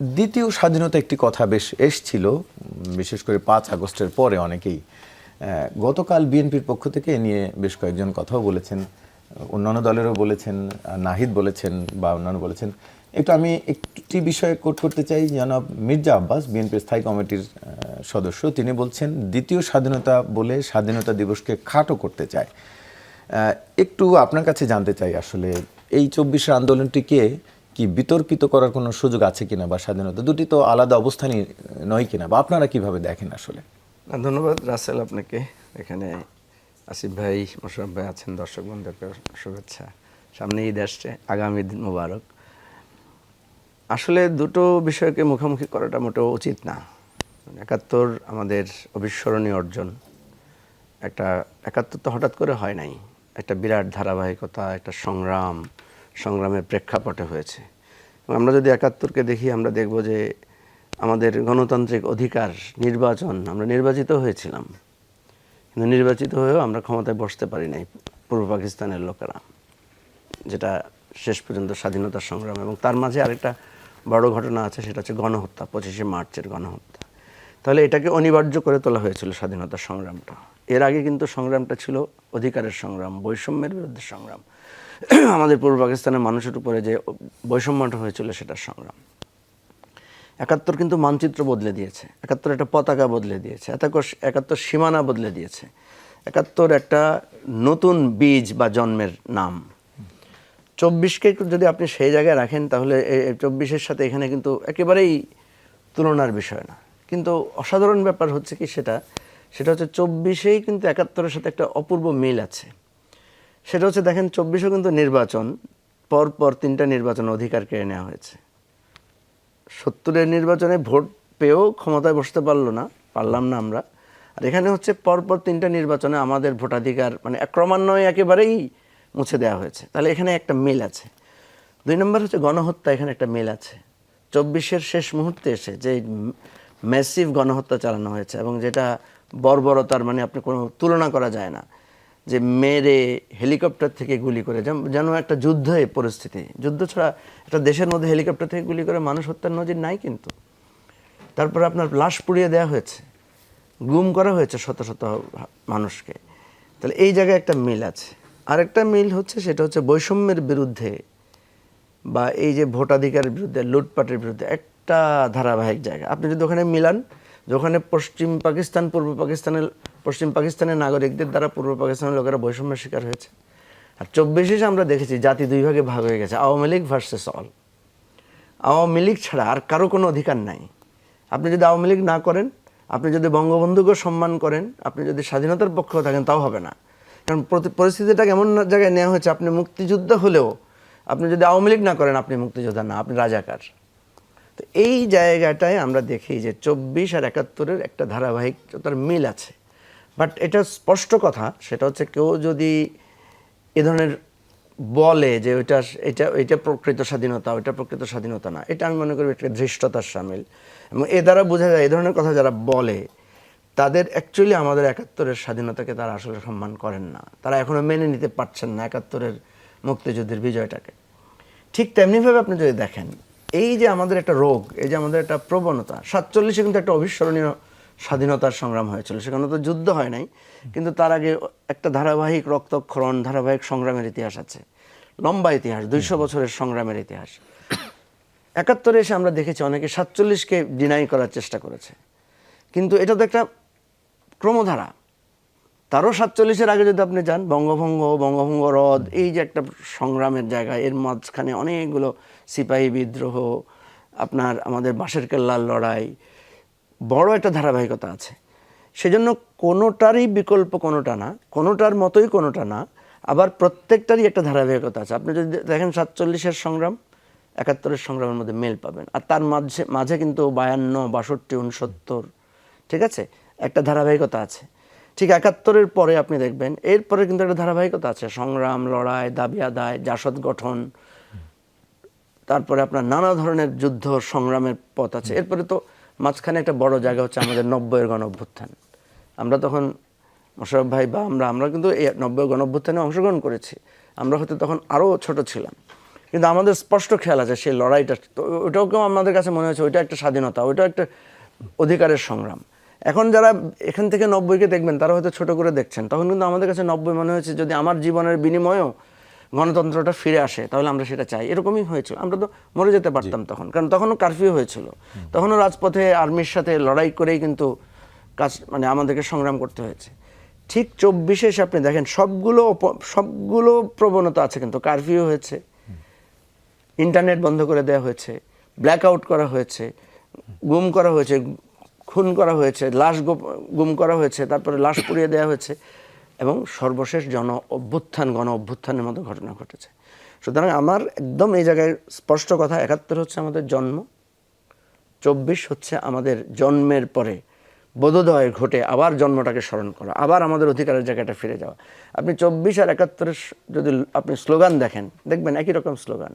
দ্বিতীয় স্বাধীনতা একটি কথা বেশ এসছিল, বিশেষ করে পাঁচ আগস্টের পরে অনেকেই গতকাল বিএনপির পক্ষ থেকে এ নিয়ে বেশ কয়েকজন কথাও বলেছেন, অন্যান্য দলেরও বলেছেন, নাহিদ বলেছেন বা অন্যান্য বলেছেন। একটু আমি একটি বিষয়ে কোট করতে চাই, জনাব মির্জা আব্বাস, বিএনপির স্থায়ী কমিটির সদস্য, তিনি বলছেন, দ্বিতীয় স্বাধীনতা বলে স্বাধীনতা দিবসকে খাটো করতে চায়। একটু আপনার কাছে জানতে চাই আসলে, এই চব্বিশের আন্দোলনটিকে কি বিতর্কিত করার কোনো সুযোগ আছে কিনা বা স্বাধীনতা? দুটি তো আলাদা অবস্থানই নয় কিনা? বা আপনারা কীভাবে দেখেন আসলে? ধন্যবাদ রাসেল আপনাকে। এখানে আসিফ ভাই, মোশারফ ভাই আছেন, দর্শক বন্ধুকে শুভেচ্ছা। সামনে ঈদ আসছে, আগামী দিন মোবারক। আসলে দুটো বিষয়কে মুখোমুখি করাটা মোটেও উচিত না। একাত্তর আমাদের অবিস্মরণীয় অর্জন। একটা একাত্তর তো হঠাৎ করে হয় নাই। একটা বিরাট ধারাবাহিকতা, একটা সংগ্রাম, সংগ্রামের প্রেক্ষাপটে হয়েছে। আমরা যদি একাত্তরকে দেখি, আমরা দেখব যে আমাদের গণতান্ত্রিক অধিকার নির্বাচন, আমরা নির্বাচিত হয়েছিলাম। কিন্তু নির্বাচিত হয়েও আমরা ক্ষমতায় বসতে পারি নাই পূর্ব পাকিস্তানের লোকেরা, যেটা শেষ পর্যন্ত স্বাধীনতার সংগ্রাম। এবং তার মাঝে আরেকটা বড় ঘটনা আছে, সেটা হচ্ছে গণহত্যা, পঁচিশে মার্চের গণহত্যা। তাহলে এটাকে অনিবার্য করে তোলা হয়েছিল স্বাধীনতার সংগ্রামটা। এর আগে কিন্তু সংগ্রামটা ছিল অধিকারের সংগ্রাম, বৈষম্যের বিরুদ্ধে সংগ্রাম। আমাদের পূর্ব পাকিস্তানের মানুষের উপরে যে বৈষম্যটা হয়েছিল সেটার সংগ্রাম। একাত্তর কিন্তু মানচিত্র বদলে দিয়েছে। একাত্তর একটা পতাকা বদলে দিয়েছে। একাত্তর সীমানা বদলে দিয়েছে। একাত্তর একটা নতুন বীজ বা জন্মের নাম। চব্বিশকে যদি আপনি সেই জায়গায় রাখেন তাহলে চব্বিশের সাথে এখানে কিন্তু একেবারেই তুলনার বিষয় না। কিন্তু অসাধারণ ব্যাপার হচ্ছে কি সেটা সেটা হচ্ছে চব্বিশেই কিন্তু একাত্তরের সাথে একটা অপূর্ব মিল আছে। সেটা হচ্ছে দেখেন, চব্বিশও কিন্তু নির্বাচন পর পর তিনটা নির্বাচন অধিকার কেড়ে নেওয়া হয়েছে। সত্তরের নির্বাচনে ভোট পেয়েও ক্ষমতায় বসতে পারল না, পারলাম না আমরা। আর এখানে হচ্ছে পরপর তিনটা নির্বাচনে আমাদের ভোটাধিকার মানে ক্রমান্বয়ে একেবারেই মুছে দেওয়া হয়েছে। তাহলে এখানে একটা মিল আছে। দুই নম্বর হচ্ছে গণহত্যা, এখানে একটা মিল আছে। চব্বিশের শেষ মুহূর্তে এসে যে ম্যাসিভ গণহত্যা চালানো হয়েছে এবং যেটা বর্বরতার মানে আপনি কোনো তুলনা করা যায় না। যে মেরে হেলিকপ্টার থেকে গুলি করে যেন একটা যুদ্ধ পরিস্থিতি। যুদ্ধ ছাড়া একটা দেশের মধ্যে হেলিকপ্টার থেকে গুলি করে মানুষ হত্যার নজির নাই কিন্তু। তারপর আপনার লাশ পুড়িয়ে দেওয়া হয়েছে। গুম করা হয়েছে শত শত মানুষকে। তাহলে এই জায়গায় একটা মিল আছে। আরেকটা মিল হচ্ছে সেটা হচ্ছে বৈষম্যের বিরুদ্ধে বা এই যে ভোটাধিকারের বিরুদ্ধে, লুটপাটের বিরুদ্ধে একটা ধারাবাহিক জায়গা। আপনি যদি ওখানে মিলান যেখানে পশ্চিম পাকিস্তান, পূর্ব পাকিস্তানের, পশ্চিম পাকিস্তানের নাগরিকদের দ্বারা পূর্ব পাকিস্তানের লোকেরা বৈষম্যের শিকার হয়েছে। আর চব্বিশে আমরা দেখেছি জাতি দুই ভাগে ভাগ হয়ে গেছে, আওয়ামী লীগ ভার্সেস অল আওয়ামী লীগ ছাড়া আর কারও কোনো অধিকার নাই। আপনি যদি আওয়ামী লীগ না করেন, আপনি যদি বঙ্গবন্ধুকে সম্মান করেন, আপনি যদি স্বাধীনতার পক্ষে থাকেন, তাও হবে না। কারণ পরিস্থিতিটাকে এমন জায়গায় নেওয়া হয়েছে, আপনি মুক্তিযুদ্ধ হলেও আপনি যদি আওয়ামী লীগ না করেন, আপনি মুক্তিযোদ্ধা না, আপনি রাজাকার। তো এই জায়গাটায় আমরা দেখি যে চব্বিশ আর একাত্তরের একটা ধারাবাহিকতার মিল আছে। বাট এটা স্পষ্ট কথা, সেটা হচ্ছে কেউ যদি এ ধরনের বলে যে ওইটা, এটা এটা প্রকৃত স্বাধীনতা, ওইটা প্রকৃত স্বাধীনতা না, এটা আমি মনে করি একটা ধৃষ্টতার সামিল। এবং এ দ্বারা বোঝা যায়, এ ধরনের কথা যারা বলে, তাদের অ্যাকচুয়ালি আমাদের একাত্তরের স্বাধীনতাকে তারা আসলে সম্মান করেন না। তারা এখনও মেনে নিতে পারছেন না একাত্তরের মুক্তিযুদ্ধের বিজয়টাকে। ঠিক তেমনিভাবে আপনি যদি দেখেন এই যে আমাদের একটা রোগ এই যে আমাদের একটা প্রবণতা সাতচল্লিশে কিন্তু একটা অবিস্মরণীয় স্বাধীনতার সংগ্রাম হয়েছিল। সেখানে তো যুদ্ধ হয় নাই কিন্তু তার আগে একটা ধারাবাহিক রক্তক্ষরণ ধারাবাহিক সংগ্রামের ইতিহাস আছে। লম্বা ইতিহাস দুইশো বছরের সংগ্রামের ইতিহাস। একাত্তরে এসে আমরা দেখেছি অনেকে সাতচল্লিশকে ডিনাই করার চেষ্টা করেছে। কিন্তু এটা তো একটা ক্রমধারা। তারও সাতচল্লিশের আগে যদি আপনি যান বঙ্গভঙ্গ বঙ্গভঙ্গ হ্রদ এই যে একটা সংগ্রামের জায়গা এর মাঝখানে অনেকগুলো সিপাহী বিদ্রোহ আপনার আমাদের বাঁশের কেল্লার লড়াই বড় একটা ধারাবাহিকতা আছে। সেজন্য কোনোটারই বিকল্প কোনোটা না কোনোটার মতোই কোনোটা না আবার প্রত্যেকটারই একটা ধারাবাহিকতা আছে। আপনি যদি দেখেন সাতচল্লিশের সংগ্রাম একাত্তরের সংগ্রামের মধ্যে মেল পাবেন। আর তার মাঝে মাঝে কিন্তু বায়ান্ন বাষট্টি উনসত্তর ঠিক আছে? একটা ধারাবাহিকতা আছে। ঠিক একাত্তরের পরে আপনি দেখবেন, এরপরে কিন্তু একটা ধারাবাহিকতা আছে, সংগ্রাম, লড়াই, দাবি আদায়, জাসদ গঠন, তারপরে আপনার নানা ধরনের যুদ্ধ, সংগ্রামের পথ আছে। এরপরে তো মাঝখানে একটা বড় জায়গা হচ্ছে আমাদের নব্বইয়ের গণ অভ্যুত্থান। আমরা তখন মোশারফ ভাই বা আমরা আমরা কিন্তু এই নব্বই গণ অভ্যুত্থানে অংশগ্রহণ করেছি। আমরা হয়তো তখন আরও ছোট ছিলাম। কিন্তু আমাদের স্পষ্ট খেয়াল আছে সেই লড়াইটা কেউ আমাদের কাছে মনে হচ্ছে ওইটা একটা স্বাধীনতা, ওইটা একটা অধিকারের সংগ্রাম। এখন যারা এখান থেকে নব্বইকে দেখবেন তারা হয়তো ছোট করে দেখছেন। তখন কিন্তু আমাদের কাছে নব্বই মনে হয়েছে যদি আমার জীবনের বিনিময়েও গণতন্ত্রটা ফিরে আসে তাহলে আমরা সেটা চাই। এরকমই হয়েছিল। আমরা তো মরে যেতে পারতাম তখন। কারণ তখনও কারফিউ হয়েছিল। তখনও রাজপথে আর্মির সাথে লড়াই করেই কিন্তু কাজ মানে আমাদেরকে সংগ্রাম করতে হয়েছে। ঠিক চব্বিশে এসে আপনি দেখেন সবগুলো সবগুলো প্রবণতা আছে কিন্তু। কারফিউ হয়েছে। ইন্টারনেট বন্ধ করে দেওয়া হয়েছে। ব্ল্যাক আউট করা হয়েছে। গুম করা হয়েছে। খুন করা হয়েছে, লাশ গুম করা হয়েছে, তারপরে লাশ পুড়িয়ে দেওয়া হয়েছে এবং সর্বশেষ জন অভ্যুত্থান, গণ অভ্যুত্থানের মতো ঘটনা ঘটেছে। সুতরাং আমার একদম এই জায়গায় স্পষ্ট কথা, একাত্তর হচ্ছে আমাদের জন্ম, চব্বিশ হচ্ছে আমাদের জন্মের পরে বোধোদয় ঘটে আবার জন্মটাকে স্মরণ করা, আবার আমাদের অধিকারের জায়গাটা ফিরে যাওয়া। আপনি চব্বিশ আর একাত্তরের যদি আপনি স্লোগান দেখেন, দেখবেন একই রকম স্লোগান।